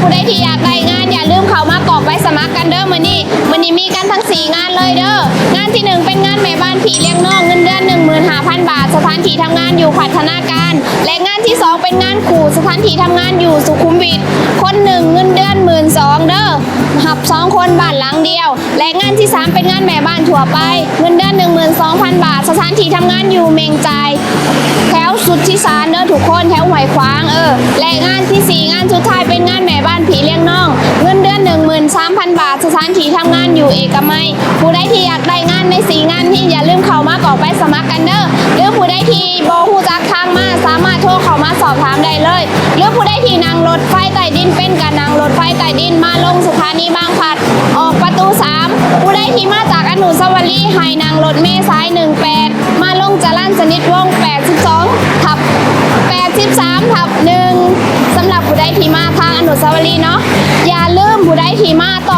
ผู้ใดที่อยากได้งานอย่าลืมเข้ามากรอกใบสมัครกันเด้อมือนี้มือนี้มีกันทั้ง 4 งานเลยเด้องานที่ 1 เป็นงานแม่บ้านผีเลี้ยงน้องเงินเดือน15,000 บาท สถานที่ทำงานอยู่พัฒนาการ และงานที่ 2 เป็นงานขู่สถานที่ทำงานอยู่สุขุมวิทคนหนึ่งเงินเดือน12,000เด้อหับ 2 คนบ้านหลังเดียว และงานที่ 3 เป็นงานแม่บ้านทั่วไปเงินเดือน12,000 บาท สถานที่ทำงานอยู่เมงใจแถวสุดที่สารเด้อทุกคนแถวหวยขวางเออและงาน สถานที่ทำงานอยู่เอกมัยผู้ใดที่อยากได้งานในสีงานที่อย่าลืมเข้ามากรอกใบสมัครกันเด้อหรือผู้ใดที่บอฮูจักทางมาสามารถโทรเข้ามาสอบถามได้เลยหรือผู้ใดที่นั่งรถไฟใต้ดินเป็นการนั่งรถไฟใต้ดินมาลงสถานีบางพลัด ออกประตู 3 ผู้ใดที่มาจากอนุสาวรีย์ให้นั่งรถเมล์สาย 18 มาลงจรัญสนิทวง 82 ทับ 83 ทับ1สำหรับผู้ใดที่มาทางอนุสาวรีย์เนาะอย่าลืมผู้ใดที่มาต้อ